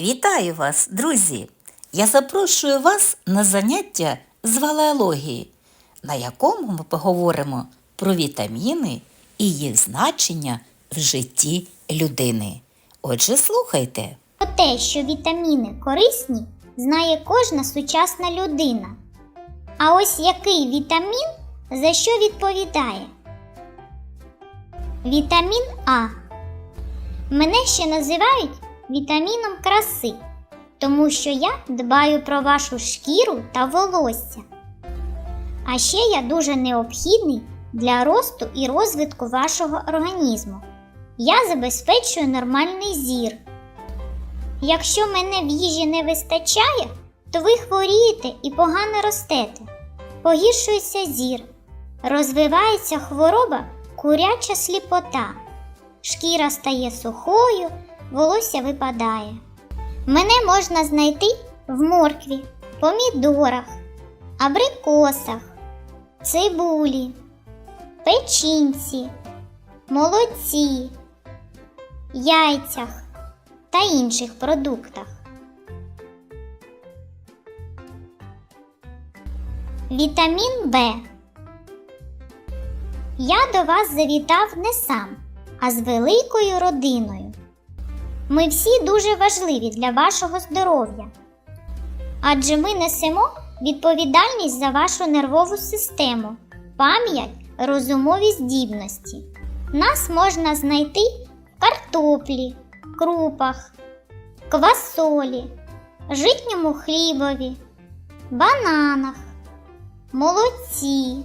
Вітаю вас, друзі! Я запрошую вас на заняття з валеології, на якому ми поговоримо про вітаміни і їх значення в житті людини. Отже, слухайте. Про те, що вітаміни корисні, знає кожна сучасна людина. А ось який вітамін за що відповідає? Вітамін А. Мене ще називають вітаміном краси, тому що я дбаю про вашу шкіру та волосся. А ще я дуже необхідний для росту і розвитку вашого організму. Я забезпечую нормальний зір. Якщо мене в їжі не вистачає, то ви хворієте і погано ростете, погіршується зір, розвивається хвороба куряча сліпота, шкіра стає сухою, волосся випадає. Мене можна знайти в моркві, помідорах, абрикосах, цибулі, печінці, молоці, яйцях та інших продуктах. Вітамін Б. Я до вас завітав не сам, а з великою родиною. Ми всі дуже важливі для вашого здоров'я. Адже ми несемо відповідальність за вашу нервову систему, пам'ять, розумові здібності. Нас можна знайти в картоплі, крупах, квасолі, житньому хлібові, бананах, молоці,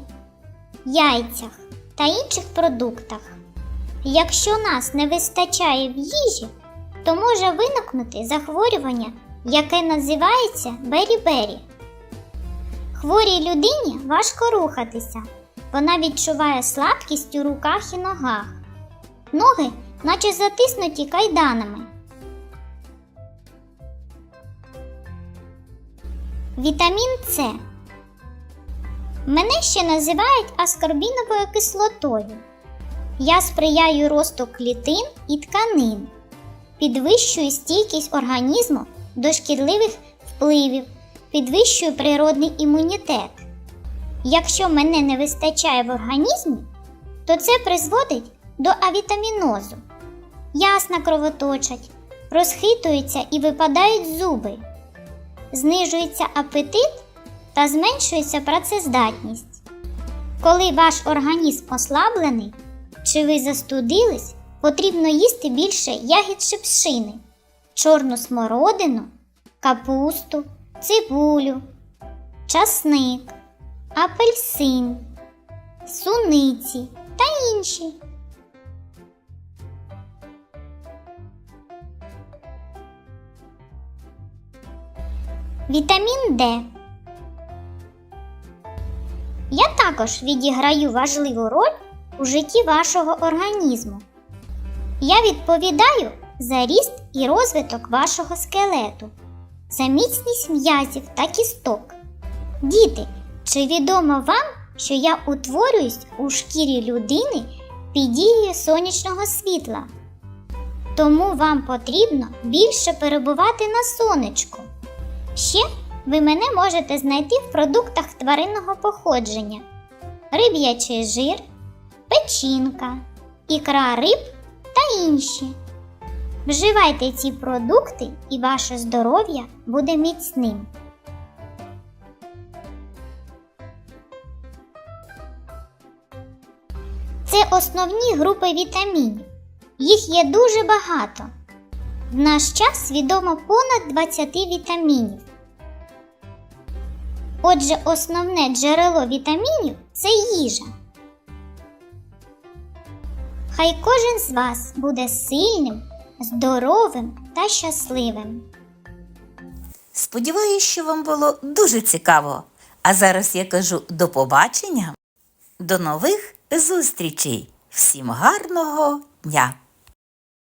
яйцях та інших продуктах. Якщо нас не вистачає в їжі, то може виникнути захворювання, яке називається бері-бері. Хворій людині важко рухатися. Вона відчуває слабкість у руках і ногах. Ноги, наче затиснуті кайданами. Вітамін С. Мене ще називають аскорбіновою кислотою. Я сприяю росту клітин і тканин, підвищую стійкість організму до шкідливих впливів, підвищую природний імунітет. Якщо мене не вистачає в організмі, то це призводить до авітамінозу. Ясна кровоточать, розхитуються і випадають зуби, знижується апетит та зменшується працездатність. Коли ваш організм ослаблений чи ви застудились, потрібно їсти більше ягід шипшини, чорну смородину, капусту, цибулю, часник, апельсин, суниці та інші. Вітамін Д. Я також відіграю важливу роль у житті вашого організму. Я відповідаю за ріст і розвиток вашого скелету, за міцність м'язів та кісток. Діти, чи відомо вам, що я утворююсь у шкірі людини під дією сонячного світла? Тому вам потрібно більше перебувати на сонечку. Ще ви мене можете знайти в продуктах тваринного походження: риб'ячий жир, печінка, ікра риб та інші. Вживайте ці продукти і ваше здоров'я буде міцним. Це основні групи вітамінів. Їх є дуже багато. В наш час відомо понад 20 вітамінів. Отже, основне джерело вітамінів це їжа. Хай кожен з вас буде сильним, здоровим та щасливим. Сподіваюсь, що вам було дуже цікаво. А зараз я кажу до побачення, до нових зустрічей. Всім гарного дня!